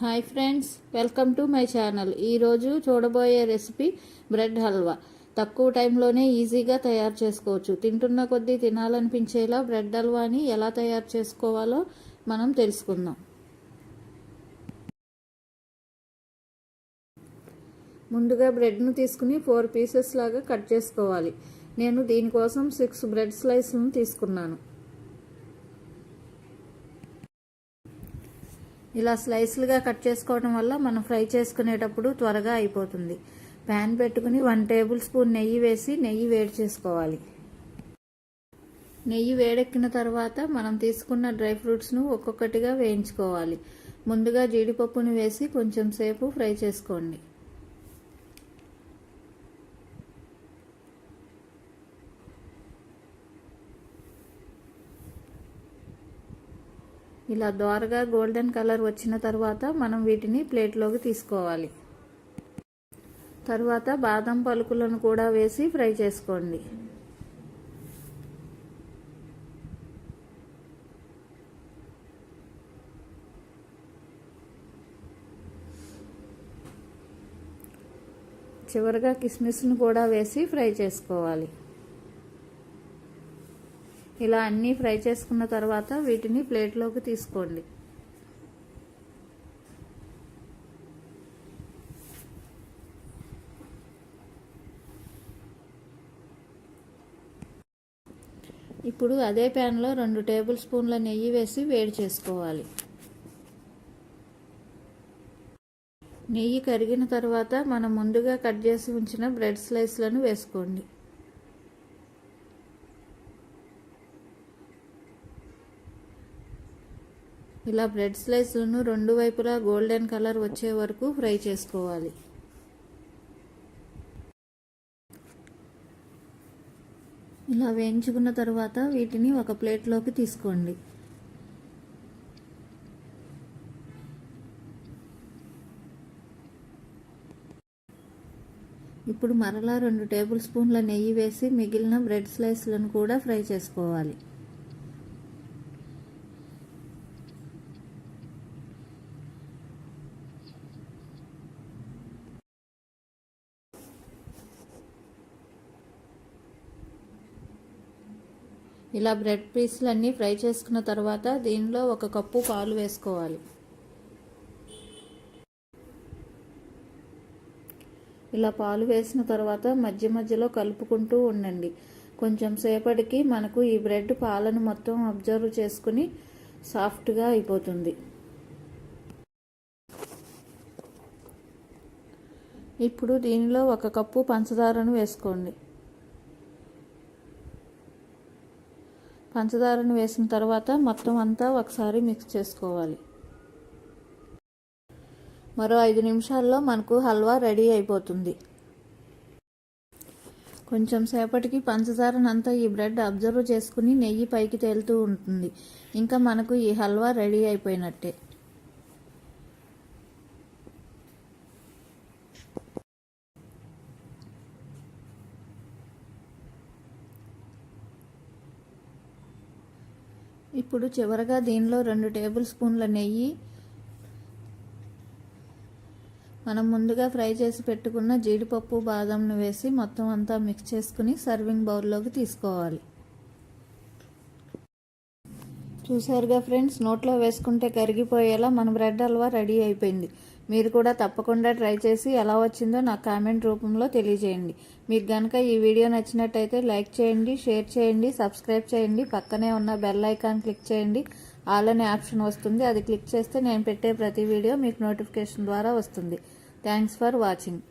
Hi friends welcome to my channel. ఈరోజు చూడబోయే recipe bread halwa. తక్కువ టైంలోనే ఈజీగా తయారు చేసుకోవచ్చు. తింటున్న కొద్దీ తినాలనిపించేలా బ్రెడ్ హల్వాని ఎలా తయారు చేసుకోవాలో మనం తెలుసుకుందాం. ముందుగా బ్రెడ్ను తీసుకుని ఫోర్ పీసెస్ లాగా కట్ చేసుకోవాలి. నేను దీనికోసం సిక్స్ బ్రెడ్ స్లైస్లను తీసుకున్నాను. ఇలా స్లైస్లుగా కట్ చేసుకోవడం వల్ల మనం ఫ్రై చేసుకునేటప్పుడు త్వరగా అయిపోతుంది. ప్యాన్ పెట్టుకుని వన్ టేబుల్ స్పూన్ నెయ్యి వేసి నెయ్యి వేడి చేసుకోవాలి. నెయ్యి వేడెక్కిన తర్వాత మనం తీసుకున్న డ్రై ఫ్రూట్స్ను ఒక్కొక్కటిగా వేయించుకోవాలి. ముందుగా జీడిపప్పును వేసి కొంచెం సేపు ఫ్రై చేసుకోండి. ఇలా దోరగా గోల్డెన్ కలర్ వచ్చిన తర్వాత మనం వీటిని ప్లేట్లోకి తీసుకోవాలి. తర్వాత బాదం పలుకులను కూడా వేసి ఫ్రై చేసుకోండి. చివరిగా కిస్మిస్ను కూడా వేసి ఫ్రై చేసుకోవాలి. ఇలా అన్నీ ఫ్రై చేసుకున్న తర్వాత వీటిని ప్లేట్లోకి తీసుకోండి. ఇప్పుడు అదే ప్యాన్లో రెండు టేబుల్ స్పూన్ల నెయ్యి వేసి వేడి చేసుకోవాలి. నెయ్యి కరిగిన తర్వాత మనం ముందుగా కట్ చేసి ఉంచిన బ్రెడ్ స్లైస్లను వేసుకోండి. ఇలా బ్రెడ్ స్లైస్లను రెండు వైపులా గోల్డెన్ కలర్ వచ్చే వరకు ఫ్రై చేసుకోవాలి. ఇలా వేయించుకున్న తర్వాత వీటిని ఒక ప్లేట్లోకి తీసుకోండి. ఇప్పుడు మరలా రెండు టేబుల్ స్పూన్ల నెయ్యి వేసి మిగిలిన బ్రెడ్ స్లైస్లను కూడా ఫ్రై చేసుకోవాలి. ఇలా బ్రెడ్ పీసులన్నీ ఫ్రై చేసుకున్న తర్వాత దీనిలో ఒక కప్పు పాలు వేసుకోవాలి. ఇలా పాలు వేసిన తర్వాత మధ్య మధ్యలో కలుపుకుంటూ ఉండండి. కొంచెం సేపటికి మనకు ఈ బ్రెడ్ పాలను మొత్తం అబ్జర్వ్ చేసుకుని సాఫ్ట్గా అయిపోతుంది. ఇప్పుడు దీనిలో ఒక కప్పు పంచదారను వేసుకోండి. పంచదారను వేసిన తర్వాత మొత్తం అంతా ఒకసారి మిక్స్ చేసుకోవాలి. మరో ఐదు నిమిషాల్లో మనకు హల్వా రెడీ అయిపోతుంది. కొంచెం సేపటికి పంచదారనంతా ఈ బ్రెడ్ అబ్జర్వ్ చేసుకుని నెయ్యి పైకి తేలుతూ ఉంటుంది. ఇంకా మనకు ఈ హల్వా రెడీ అయిపోయినట్టే. ఇప్పుడు చివరగా దీనిలో రెండు టేబుల్ స్పూన్ల నెయ్యి మనం ముందుగా ఫ్రై చేసి పెట్టుకున్న జీడిపప్పు బాదంను వేసి మొత్తం అంతా మిక్స్ చేసుకుని సర్వింగ్ బౌల్లోకి తీసుకోవాలి. చూసారుగా ఫ్రెండ్స్ నోట్లో వేసుకుంటే కరిగిపోయేలా మన బ్రెడ్ హల్వా రెడీ అయిపోయింది. మీరు కూడా తప్పకుండా ట్రై చేసి ఎలా వచ్చిందో నాకు కామెంట్ రూపంలో తెలియజేయండి. మీకు కనుక ఈ వీడియో నచ్చినట్టయితే లైక్ చేయండి షేర్ చేయండి సబ్స్క్రైబ్ చేయండి పక్కనే ఉన్న బెల్ ఐకాన్ క్లిక్ చేయండి. ఆల్ అనే ఆప్షన్ వస్తుంది. అది క్లిక్ చేస్తే నేను పెట్టే ప్రతి వీడియో మీకు నోటిఫికేషన్ ద్వారా వస్తుంది. Thanks for watching.